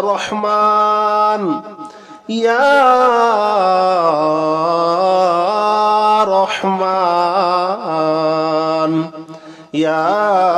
رحمن. يا رحمن. يا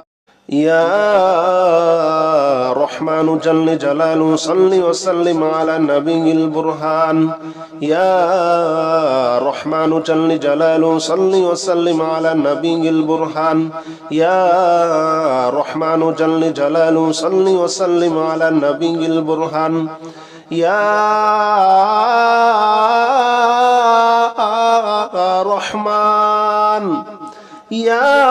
يا رحمن جل جلاله صل وسلم على النبي البرهان. يا رحمن جل جلاله صل وسلم على النبي البرهان. يا رحمن جل جلاله صل وسلم على النبي البرهان. يا رحمن يا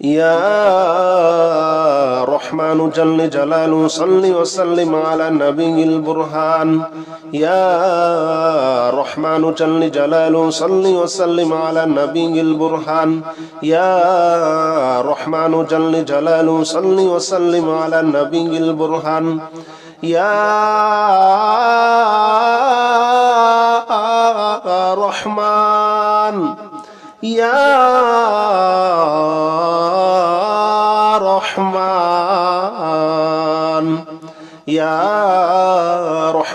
يا رحمن جل جلاله صل وسلم على النبي البرهان. يا رحمن جل جلاله صل وسلم على النبي البرهان. يا رحمن جل جلاله صل وسلم على النبي البرهان. يا رحمن يا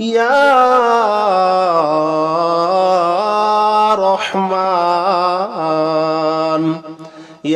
يا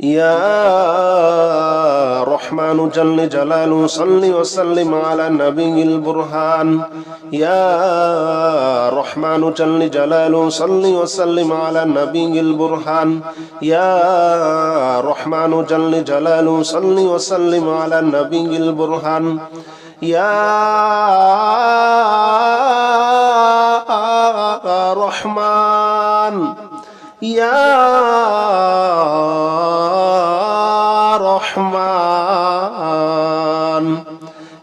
يا رحمن جل جلاله صل وسلم على النبي البرهان. يا رحمن جل جلاله صل وسلم على النبي البرهان. يا رحمن جل جلاله صل وسلم على النبي البرهان. يا رحمن يا رحمن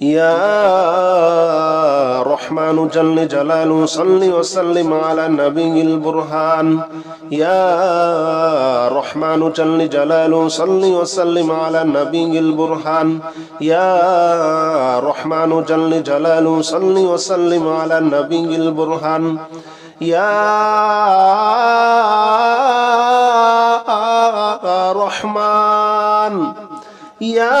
يا رحمن جل جلاله صل وسلم على النبي البرهان. يا رحمن جل جلاله صل وسلم على النبي البرهان. يا رحمن جل جلاله صل وسلم على النبي البرهان. يا رحمن يا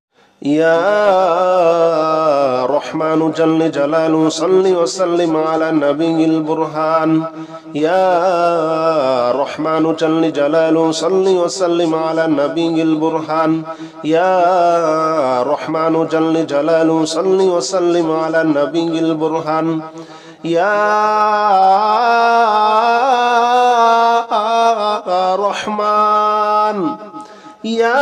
يا رحمن جل جلاله صل وسلم على النبي البرهان. يا رحمن جل جلاله صل وسلم على النبي البرهان. يا رحمن جل جلاله صل وسلم على النبي البرهان. يا رحمن يا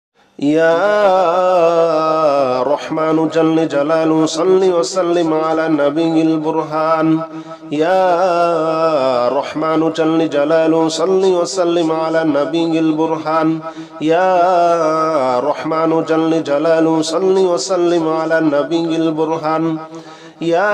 يا رحمن جل جلاله صل وسلم على النبي البرهان. يا رحمن جل جلاله صل وسلم على النبي البرهان. يا رحمن جل جلاله صل وسلم على النبي البرهان. يا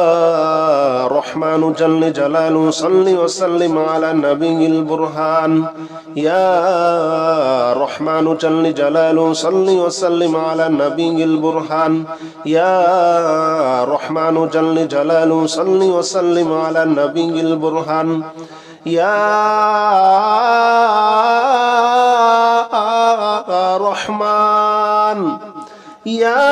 رحمن جل جلاله صل وسلم على النبي البرهان. يا رحمن جل جلاله صل وسلم على النبي البرهان. يا رحمن جل جلاله صل وسلم على النبي البرهان. يا رحمن يا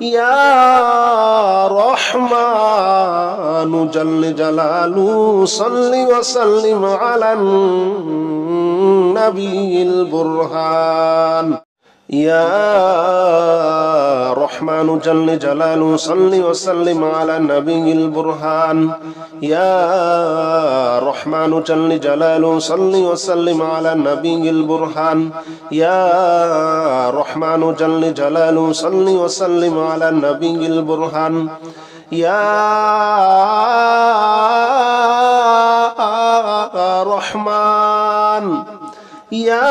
يا رحمن جل جلاله صل وسلم على النبي البرهان يا رحمن جل جلاله صل وسلم على النبي البرهان. يا رحمن جل جلاله صل وسلم على النبي البرهان. يا رحمن جل جلاله صل وسلم على النبي البرهان. يا رحمن يا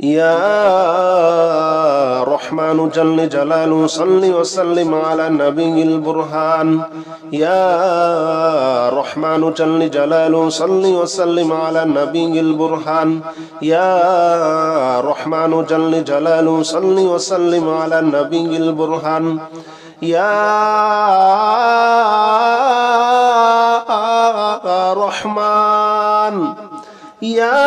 يا رحمن جل جلاله صل وسلم على النبي البرهان. يا رحمن جل جلاله صل وسلم على النبي البرهان. يا رحمن جل جلاله صل وسلم على النبي البرهان. يا رحمن يا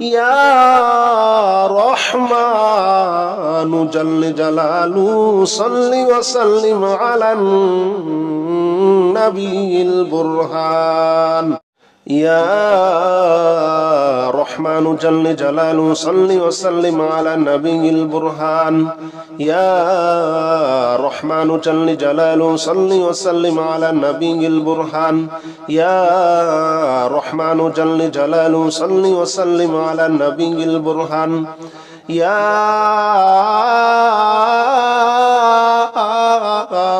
يا رحمن جل جلاله صل وسلم على النبي البرهان. يا رحمن جل جلاله صل وسلم على النبي البرهان. يا رحمن جل جلاله صل وسلم على النبي البرهان. يا رحمن جل جلاله صل وسلم على النبي البرهان. يا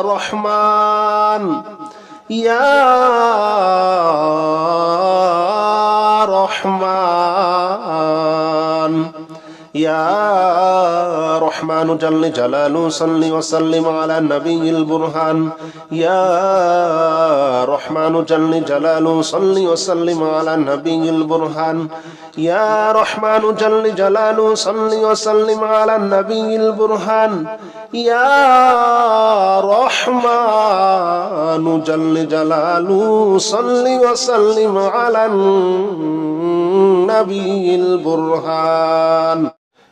رحمن يا يا رحمن جل جلاله صل وسلم على النبي البرهان. يا رحمن جل جلاله صل وسلم على النبي البرهان. يا رحمن جل جلاله صل وسلم على النبي البرهان. يا رحمن جل جلاله صل وسلم على النبي البرهان.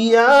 يا